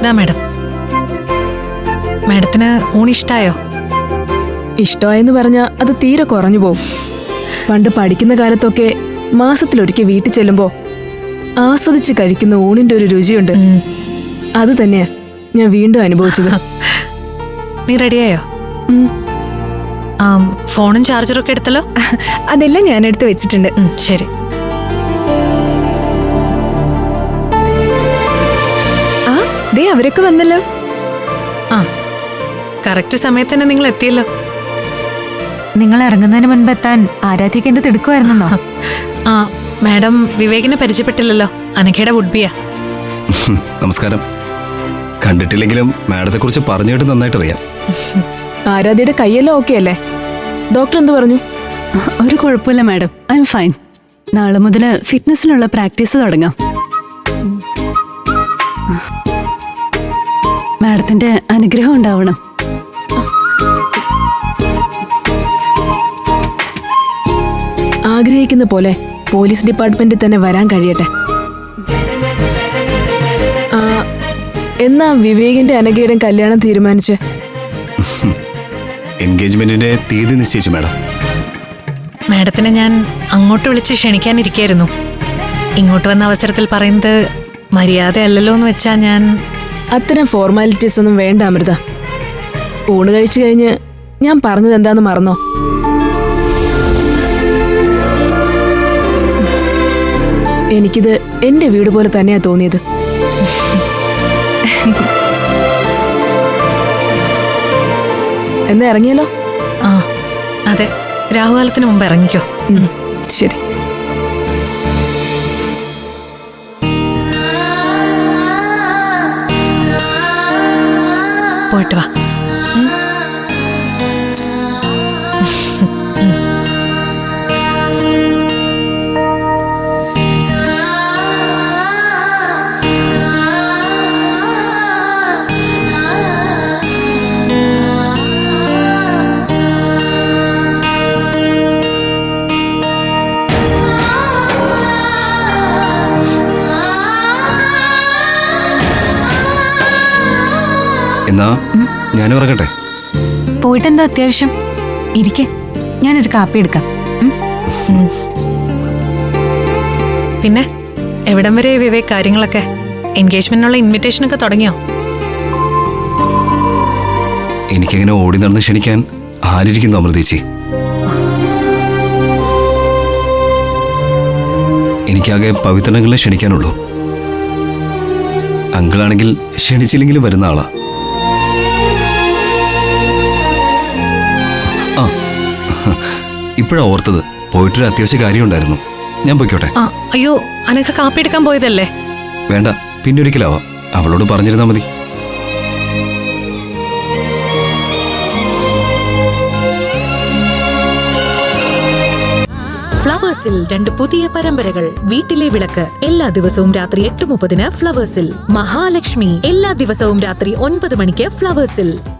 ഇതാ മാഡം. മാഡത്തിന് ഊണിഷ്ടായോ? ഇഷ്ടമായെന്ന് പറഞ്ഞാൽ അത് തീരെ കുറഞ്ഞു പോവും. പണ്ട് പഠിക്കുന്ന കാലത്തൊക്കെ മാസത്തിലൊരിക്കൽ വീട്ടിൽ ചെല്ലുമ്പോൾ ആസ്വദിച്ച് കഴിക്കുന്ന ഊണിന്റെ ഒരു രുചിയുണ്ട്. അത് തന്നെയാ ഞാൻ വീണ്ടും അനുഭവിച്ചത്. നീ റെഡിയായോ? ഫോണും ചാർജറും ഒക്കെ എടുത്തല്ലോ? അതെല്ലാം ഞാൻ എടുത്ത് വെച്ചിട്ടുണ്ട് ശരി. ദേ അവരൊക്കെ വന്നല്ലോ. ആ കറക്റ്റ് സമയത്ത് തന്നെ നിങ്ങൾ എത്തിയല്ലോ. നിങ്ങൾ ഇറങ്ങുന്നതിന് മുൻപ് എത്താൻ ആരാധ്യക്ക് എന്ത് തിടുക്കുമായിരുന്നോ ആ മാഡം വിവേകിനെ പരിചയപ്പെട്ടില്ലല്ലോ. അനഘയുടെ വുഡ്ബിയാ നമസ്കാരം. കണ്ടിട്ടില്ലെങ്കിലും മാഡത്തെ കുറിച്ച് പറഞ്ഞു കേട്ട് നന്നായിട്ട് അറിയാം ആരാധ്യയുടെ കൈയെല്ലാം ഓക്കെ അല്ലേ? ഡോക്ടർ എന്ത് പറഞ്ഞു? ഒരു കുഴപ്പമില്ല മാഡം. ഐ എം ഫൈൻ നാളെ മുതൽ ഫിറ്റ്നസ്സിലുള്ള പ്രാക്ടീസ് തുടങ്ങാം. മാഡത്തിന്റെ അനുഗ്രഹം ഉണ്ടാവണം. ആഗ്രഹിക്കുന്ന പോലെ പോലീസ് ഡിപ്പാർട്ട്മെന്റിൽ തന്നെ വരാൻ കഴിയട്ടെ. ആ, എന്നാ വിവേകിന്റെ അനഘയുടെയും കല്യാണം തീരുമാനിച്ച്? എൻഗേജ്മെന്റിന്റെ തീയതി നിശ്ചയിച്ചു മാഡം. മാഡത്തിനെ ഞാൻ അങ്ങോട്ട് വിളിച്ച് ക്ഷണിക്കാനിരിക്കായിരുന്നു. ഇങ്ങോട്ട് വന്ന അവസരത്തിൽ പറയുന്നത് മര്യാദയല്ലല്ലോ എന്ന് വെച്ചാ ഞാൻ അത്തരം ഫോർമാലിറ്റീസ് ഒന്നും വേണ്ട അമൃത. ഊണ് കഴിച്ചു കഴിഞ്ഞ് ഞാൻ പറഞ്ഞത് എന്താന്ന് മറന്നോ? എനിക്കിത് എന്റെ വീട് പോലെ തന്നെയാ തോന്നിയത്. എന്നാ ഇറങ്ങിയല്ലോ? ആ അതെ. രാഹുകാലത്തിന് മുമ്പ് ഇറങ്ങിക്കോ. ശരി. போயிட்டு வா. എന്നാ ഞാൻ ഉറങ്ങട്ടെ? പോയിട്ടെന്താ അത്യാവശ്യം? ഇരിക്കെ. ഞാനൊരു കാപ്പി എടുക്കാം. പിന്നെ എവിടം വരെ വിവേക് കാര്യങ്ങളൊക്കെ? എൻഗേജ്മെന്റിനുള്ള ഇൻവിറ്റേഷൻ ഒക്കെ തുടങ്ങിയോ? എനിക്കങ്ങനെ ഓടി നടന്ന് ക്ഷണിക്കാൻ ആരിയ്ക്കുന്നു അമൃതേച്ചി? എനിക്കാകെ പവിത്രങ്ങളെ ക്ഷണിക്കാനുള്ളൂ. അങ്കിളാണെങ്കിൽ ക്ഷണിച്ചില്ലെങ്കിലും വരുന്ന ആളാ. ഇപ്പോഴാ ഓർത്തത്. പോയിട്ടൊരു അത്യാവശ്യ കാര്യം ഉണ്ടായിരുന്നു ഞാൻ പൊയ്ക്കോട്ടെ. ആ അയ്യോ അനക്ക കാപ്പി എടുക്കാൻ പോയതല്ലേ? വേണ്ട പിന്നെ ഒരിക്കലാവാം. അവളോട് പറഞ്ഞിരുന്നാ മതി. ഫ്ലവേഴ്സിൽ രണ്ട് പുതിയ പരമ്പരകൾ വീട്ടിലെ വിളക്ക്. എല്ലാ ദിവസവും രാത്രി എട്ട് മുപ്പതിന് ഫ്ലവേഴ്സിൽ. മഹാലക്ഷ്മി എല്ലാ ദിവസവും രാത്രി ഒൻപത് മണിക്ക് ഫ്ലവേഴ്സിൽ.